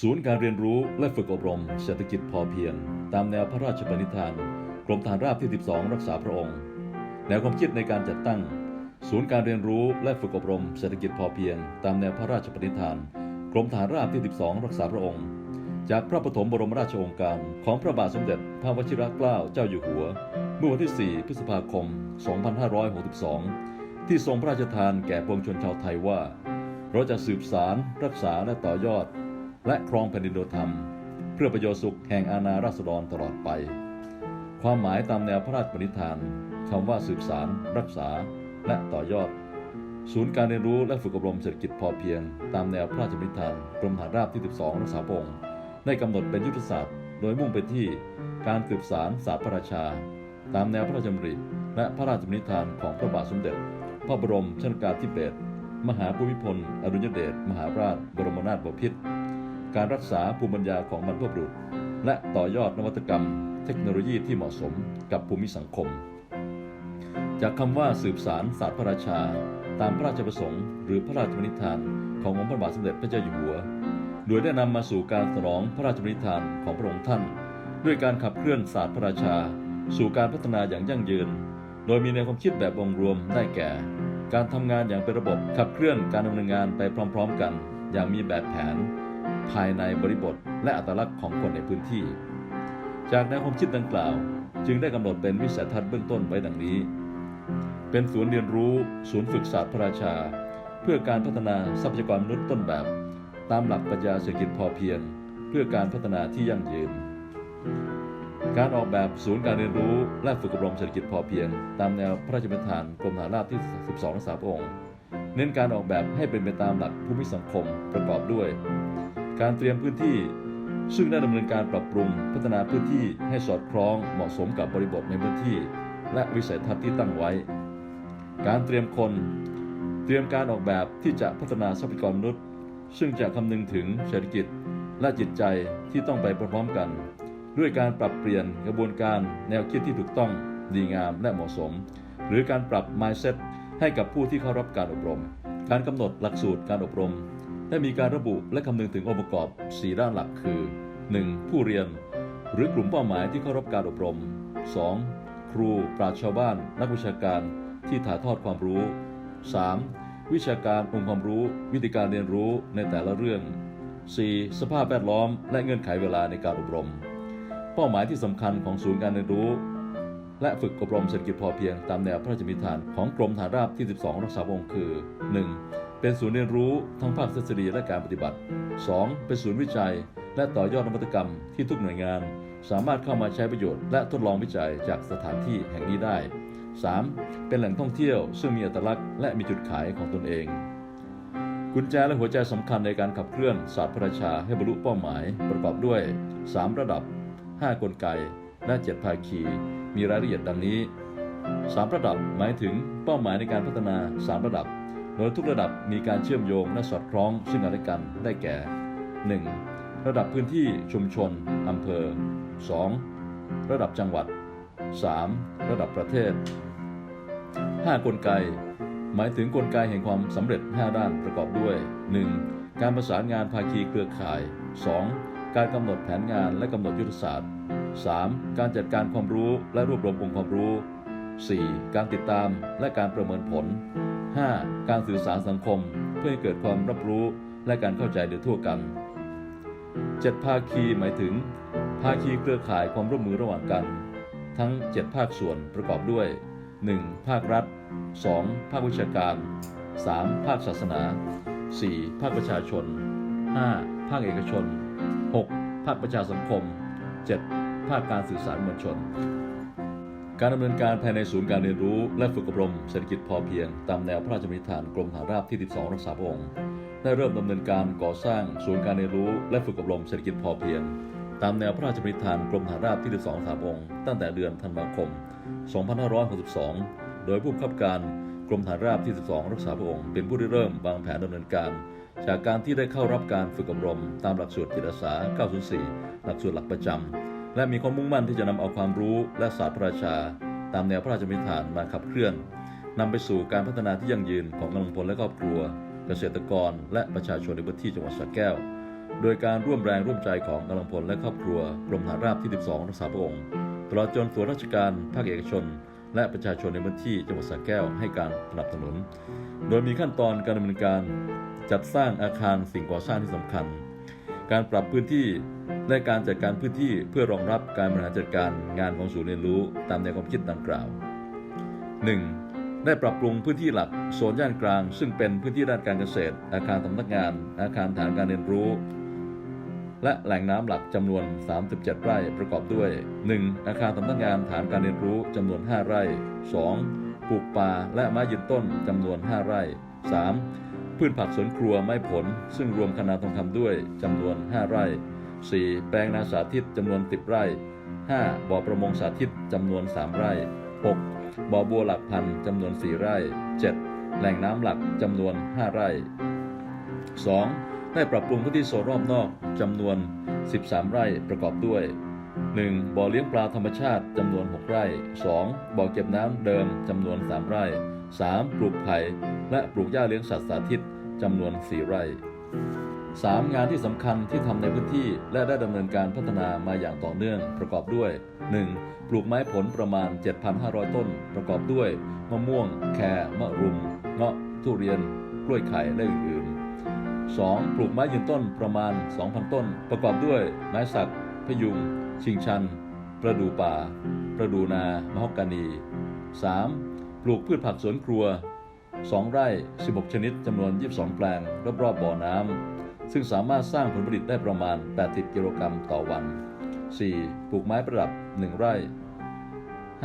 ศูนย์การเรียนรู้และฝึกอบรมเศรษฐกิจพอเพียง ตามแนวพระราชปณิธานกรมฐานราบที่ 12 รักษาพระองค์ แนวความคิดในการจัดตั้ง ศูนย์การเรียนรู้และฝึกอบรมเศรษฐกิจพอเพียง ตามแนวพระราชปณิธานกรมฐานราบที่ 12 รักษาพระองค์ จากพระปฐมบรมราชโองการของพระบาทสมเด็จ พระวชิรเกล้าเจ้าอยู่หัว เมื่อวันที่ 4 พฤษภาคม 2562 ที่ทรงพระราชทานแก่ปวงชนชาวไทยว่า เราจะสืบสารรักษาและต่อยอด และครองแผ่นดินโดยธรรม เพื่อประโยชน์สุขแห่งอาณาราษฎรตลอดไป ความหมายตามแนวพระราชปณิธานคำว่าสืบสาร รักษา และต่อยอด ศูนย์การเรียนรู้และฝึกอบรมเศรษฐกิจพอเพียง ตามแนวพระราชปณิธานกรมฐานราบที่ 12 รักษาพงค์ได้กำหนดเป็นยุทธศาสตร์ โดยมุ่งไปที่การสืบสารศาสตร์พระราชา ตามแนวพระราชดำริและพระราชปณิธานของพระบาทสมเด็จ พระบรมชนกาธิเบศรมหาภูมิพล อดุลยเดชมหาราชบรมนาถบพิตร การรักษาภูมิปัญญาของบรรพบุรุษ และต่อยอดนวัตกรรม เทคโนโลยีที่เหมาะสมกับภูมิสังคม จากคำว่าสืบสารศาสตร์พระราชา ตามพระราชประสงค์ หรือพระราชบัญญัติขององค์พระบาทสมเด็จพระเจ้าอยู่หัว โดยได้นำมาสู่การสนองพระราชบัญญัติของพระองค์ท่าน ด้วยการขับเคลื่อนศาสตร์พระราชา สู่การพัฒนาอย่างยั่งยืน โดยมีแนวความคิดแบบองค์รวมได้แก่ การทำงานอย่างเป็นระบบขับเคลื่อนการดำเนินงานไปพร้อม ๆ กัน อย่างมีแบบแผน ภายในบริบทและอัตลักษณ์ของคนในพื้นที่ จากแนวความคิดดังกล่าว จึงได้กำหนดเป็นวิสัยทัศน์เบื้องต้นไว้ดังนี้ เป็นศูนย์เรียนรู้ ศูนย์ฝึกศาสตร์พระราชา เพื่อการพัฒนาทรัพยากรมนุษย์ต้นแบบ ตามหลักปรัชญาเศรษฐกิจพอเพียง เพื่อการพัฒนาที่ยั่งยืน การออกแบบศูนย์การเรียนรู้และฝึกอบรมเศรษฐกิจพอเพียง ตามแนวพระราชบัญญัติกรมฐานราบที่ 12 รักษาพระองค์ เน้นการออกแบบให้เป็นไปตามหลักภูมิสังคมประกอบด้วย การเตรียมพื้นที่ ซึ่งได้ดำเนินการปรับปรุงพัฒนาพื้นที่ให้สอดคล้องเหมาะสมกับบริบทในพื้นที่ และวิสัยทัศน์ที่ตั้งไว้ การเตรียมคน เตรียมการออกแบบที่จะพัฒนาทรัพยากรมนุษย์ ซึ่งจะคำนึงถึงเศรษฐกิจและจิตใจที่ต้องไปพร้อมๆกัน ด้วยการปรับเปลี่ยนกระบวนการแนวคิดที่ถูกต้องดีงามและเหมาะสม หรือการปรับ mindset ให้กับผู้ที่เข้ารับการอบรม การกำหนดหลักสูตรการอบรม ได้มีการระบุและคำนึงถึงองค์ประกอบ 4 ด้านหลักคือ 1. ผู้เรียน หรือกลุ่มเป้าหมายที่เข้ารับการอบรม 2. ครู ปราชชาวบ้าน นักวิชาการที่ถ่ายทอดความรู้ 3. วิชาการองค์ความรู้ วิธีการเรียนรู้ในแต่ละเรื่อง 4. สภาพแวดล้อม และเงื่อนไขเวลาในการอบรม เป้าหมายที่สำคัญของศูนย์การเรียนรู้ และฝึกอบรมเศรษฐกิจพอเพียงตามแนวพระราชบัญญัติของกรมฐานราบที่ 12 รักษาองค์คือ 1. เป็นศูนย์เรียนรู้ทั้งภาคทฤษฎีและการปฏิบัติ 2. เป็นศูนย์วิจัย และต่อยอดนวัตกรรมที่ทุกหน่วยงาน สามารถเข้ามาใช้ประโยชน์และทดลองวิจัยจากสถานที่แห่งนี้ได้ 3. เป็นแหล่งท่องเที่ยว ซึ่งมีอัตลักษณ์และมีจุดขายของตนเองกุญแจและหัวใจสำคัญในการขับเคลื่อนศาสตร์พระราชาให้บรรลุเป้าหมายประกอบด้วย 3 ระดับ 5 กลไก และ 7 ภาคี มีรายละเอียดดังนี้ 3 ระดับหมายถึงเป้าหมายในการพัฒนา 3 ระดับ โดยทุกระดับมีการเชื่อมโยงและสอดคล้องซึ่งกันและกันได้แก่ 1. ระดับพื้นที่ชุมชนอำเภอ 2. ระดับจังหวัด 3. ระดับประเทศ 5 กลไก หมายถึงกลไกแห่งความสำเร็จ 5 ด้านประกอบด้วย 1. การประสานงานภาคีเครือข่าย 2. การกำหนดแผนงานและกำหนดยุทธศาสตร์ 3. การจัดการความรู้และรวบรวมองค์ความรู้ 4. การติดตามและการประเมินผล 5. การสื่อสารสังคมเพื่อให้เกิดความรับรู้และการเข้าใจโดยทั่วกัน 7 ภาคีหมายถึง ภาคีเครือข่ายความร่วมมือระหว่างกัน ทั้ง 7 ภาคส่วนประกอบด้วย 1. ภาครัฐ 2. ภาควิชาการ 3. ภาคศาสนา 4. ภาคประชาชน 5. ภาคเอกชน 6. ภาคประชาสังคม 7. ภาคการสื่อสารมวลชน การดำเนินการภายในศูนย์การเรียนรู้ และฝึกอบรมเศรษฐกิจพอเพียง ตามแนวพระราชบัญญัติกรมฐานราบที่ 12 รักษาพระองค์ได้เริ่มดำเนินการก่อสร้างศูนย์การเรียนรู้ และฝึกอบรมเศรษฐกิจพอเพียง ตามแนวพระราชบัญญัติกรมฐานราบที่ 12รักษาพระองค์ตั้งแต่เดือนธันวาคม 2562 โดยผู้บังคับการกรมฐานราบที่ 12 รักษาพระองค์เป็นผู้ริเริ่มวางแผนดำเนินการ จากการที่ได้เข้ารับการฝึกอบรม ตามหลักสูตรจิตอาสา 904 หลักสูตรหลักประจำ และมีความมุ่งมั่นที่จะนำเอาความรู้และศาสตร์พระราชา ตามแนวพระราชบัญญัติมาขับเคลื่อนนำไปสู่การพัฒนาที่ยั่งยืนของกำลังพลและครอบครัว เกษตรกร และประชาชนในพื้นที่จังหวัดสระแก้ว โดยการร่วมแรงร่วมใจของกำลังพลและครอบครัวกรมฐานราบที่ 12 รักษาพระองค์ตลอดจนส่วนราชการภาคเอกชน และประชาชนในพื้นที่จังหวัดสระแก้วให้การสนับสนุน โดยมีขั้นตอนการดำเนินการจัดสร้างอาคารสิ่งก่อสร้างที่สำคัญ การปรับพื้นที่และการจัดการพื้นที่เพื่อรองรับการบริหารจัดการงานของศูนย์เรียนรู้ตามแนวความคิดดังกล่าว 1. ได้ปรับปรุงพื้นที่หลักโซนย่านกลาง ซึ่งเป็นพื้นที่ด้านการเกษตร อาคารสำนักงาน อาคารฐานการเรียนรู้ และแหล่งน้ำหลักจำนวน 37 ไร่ประกอบด้วย 1. อาคารสำนักงานฐานการเรียนรู้จำนวน 5 ไร่ 2. ปลูกป่าและไม้ยืนต้นจำนวน 5 ไร่ 3. พืชผักสวนครัวไม้ผล ซึ่งรวมคณะทองคำด้วยจำนวน 5 ไร่ 4. แปลงนาสาธิตจำนวน 10 ไร่ 5. บ่อประมงสาธิตจำนวน 3 ไร่ 6. บ่อบัวหลักพันจำนวน 4 ไร่ 7. แหล่งน้ำหลักจำนวน 5 ไร่ 2. ได้ปรับปรุงพื้นที่โซนรอบนอกจำนวน 13 ไร่ประกอบด้วย 1. บ่อเลี้ยงปลาธรรมชาติจำนวน 6 ไร่ 2. บ่อเก็บน้ำเดิมจำนวน 3 ไร่ 3. ปลูกไผ่และปลูกหญ้าเลี้ยงสัตว์สาธิตจำนวน 4 ไร่ 3. งานที่สำคัญที่ทำในพื้นที่และได้ดำเนินการพัฒนามาอย่างต่อเนื่องประกอบด้วย 1. ปลูกไม้ผลประมาณ 7,500 ต้น ประกอบด้วย มะม่วง แครมะรุม เงาะ ทุเรียน กล้วยไข่และอื่น ๆ 2. ปลูกไม้ยืนต้นประมาณ 2,000 ต้น ประกอบด้วย ไม้สัก พยุง ชิงชัน ประดู่ป่า ประดู่นา มะฮอกกานี 3. ปลูกพืชผักสวนครัว 2 ไร่ 16 ชนิดจำนวน 22 แปลง รอบๆบ่อน้ำ ซึ่งสามารถสร้างผลผลิตได้ประมาณ 80 กิโลกรัมต่อวัน 4. ปลูกไม้ประดับ 1 ไร่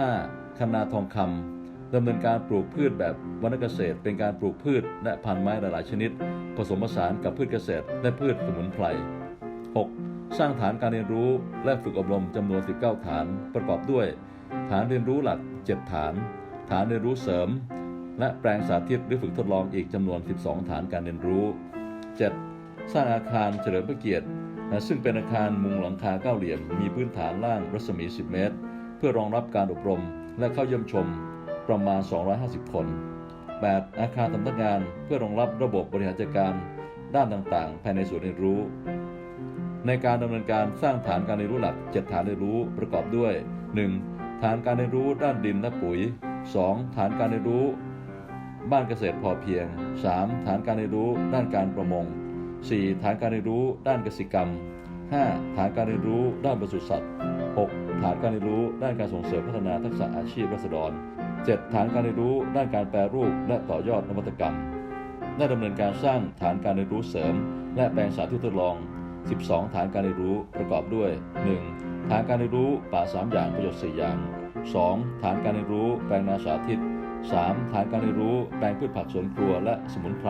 5. คณาทองคำดำเนินการปลูกพืชแบบวรรณเกษตร เป็นการปลูกพืชและพันธุ์ไม้หลายๆชนิด ผสมผสานกับพืชเกษตร และพืชสมุนไพร 6. สร้างฐานการเรียนรู้และฝึกอบรมจำนวน 19 ฐาน ประกอบด้วย ฐานเรียนรู้หลัก 7 ฐาน ฐานเรียนรู้เสริม และแปลงสาธิตหรือฝึกทดลองอีกจำนวน 12 ฐานการเรียนรู้ 7. สร้างอาคารเฉลิมพระเกียรติ ซึ่งเป็นอาคารมุงหลังคาเก้าเหลี่ยม มีพื้นฐานล่างรัศมี 10 เมตร เพื่อรองรับการอบรมและเข้าเยี่ยมชมประมาณ 250 คน 8. อาคารสำนักงานเพื่อรองรับระบบบริหารจัดการด้านต่างๆ ภายในศูนย์เรียนรู้ ในการดำเนินการสร้างฐานการเรียนรู้หลัก 7 ฐานเรียนรู้ประกอบด้วย 1. ฐานการเรียนรู้ด้านดินและปุ๋ย 2. ฐานการเรียนรู้ บ้านเกษตรพอเพียง 3. ฐานการเรียนรู้ด้านการประมง 4. ฐานการเรียนรู้ด้านเกษตรกรรม 5. ฐานการเรียนรู้ด้านปศุสัตว์ 6. ฐานการเรียนรู้ด้านการส่งเสริมพัฒนาทักษะอาชีพรัษฎร 7. ฐานการเรียนรู้ด้านการแปรรูปและต่อยอดนวัตกรรม ได้ดำเนินการสร้างฐานการเรียนรู้เสริม และแปลงสาธิตทดลอง 12 ฐานการเรียนรู้ประกอบด้วย 1. ฐานการเรียนรู้ป่า 3 อย่างประโยชน์ 4 อย่าง 2. ฐานการเรียนรู้แปลงนาสาธิต 3. ฐานการเรียนรู้แปลงพืชผักสวนครัวและสมุนไพร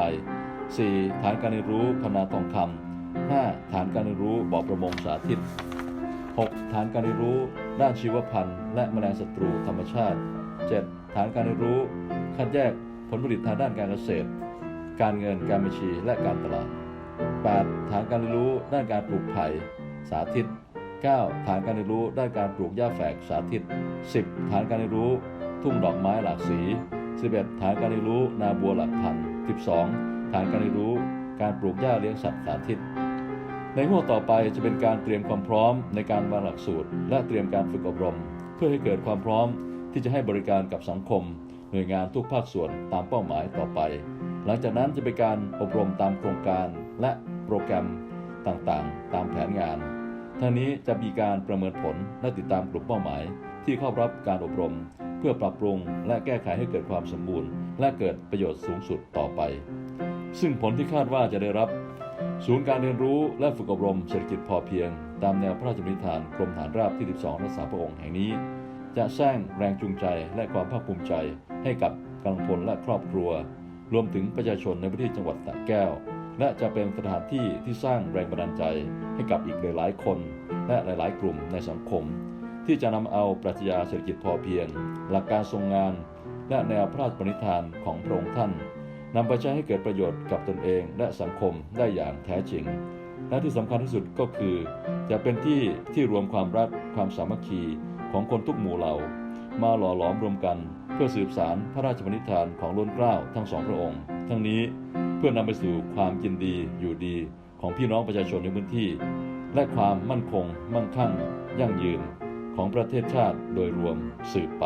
4. ฐานการเรียนรู้คณาทองคำ 5. ฐานการเรียนรู้บ่อประมงสาธิต 6. ฐานการเรียนรู้ด้านชีวพันธุ์ และแมลงศัตรูธรรมชาติ 7. ฐานการเรียนรู้คัดแยกผลผลิตทางด้านการเกษตร การเงินการบัญชีและการตลาด 8. ฐานการเรียนรู้ด้านการปลูกไผ่สาธิต 9. ฐานการเรียนรู้ด้านการปลูกหญ้าแฝกสาธิต 10. ฐานการเรียนรู้ ทุ่งดอกไม้หลากสี 11. ฐานการเรียนรู้นาบัวหลักพัน 12. ฐานการเรียนรู้ การปลูกหญ้าเลี้ยงสัตว์สาธิต ในห่วงต่อไปจะเป็นการเตรียมความพร้อมในการวางหลักสูตร และเตรียมการฝึกอบรม เพื่อให้เกิดความพร้อมที่จะให้บริการกับสังคม หน่วยงานทุกภาคส่วนตามเป้าหมายต่อไป หลังจากนั้นจะเป็นการอบรมตามโครงการและโปรแกรมต่างๆ ตามแผนงาน ทั้งนี้จะมีการประเมินผลและติดตามกลุ่มเป้าหมาย ที่เข้ารับการอบรม เพื่อปรับปรุงและแก้ไขให้เกิดความสมบูรณ์ และเกิดประโยชน์สูงสุดต่อไป ซึ่งผลที่คาดว่าจะได้รับ ศูนย์การเรียนรู้และฝึกอบรมเศรษฐกิจพอเพียง ตามแนวพระราชบัญญัติฐานกรมฐานราบที่ 12รักษาพระองค์แห่งนี้ จะสร้างแรงจูงใจและความภาคภูมิใจให้กับกำลังพลและครอบครัว รวมถึงประชาชนในพื้นที่จังหวัดสระแก้ว และจะเป็นสถานที่ที่สร้างแรงบันดาลใจให้กับอีกหลายๆ คนและหลาย ๆ กลุ่มในสังคม ที่จะนำเอาปรัชญาเศรษฐกิจพอเพียง หลักการทรงงาน และแนวพระราชปณิธานของพระองค์ท่านนำไปใช้ให้เกิดประโยชน์กับตนเองและสังคมได้อย่างแท้จริง และที่สำคัญที่สุดก็คือ จะเป็นที่ที่รวมความรักความสามัคคีของคนทุกหมู่เหล่า มาหล่อหลอมรวมกัน พื่อสืบสารพระราชปณิธานของล้นเกล้าทั้งสองพระองค์ ทั้งนี้เพื่อนำไปสู่ความยินดีอยู่ดีของพี่น้องประชาชนในพื้นที่ และความมั่นคง มั่งคั่ง ยั่งยืนของประเทศชาติโดยรวมสืบไป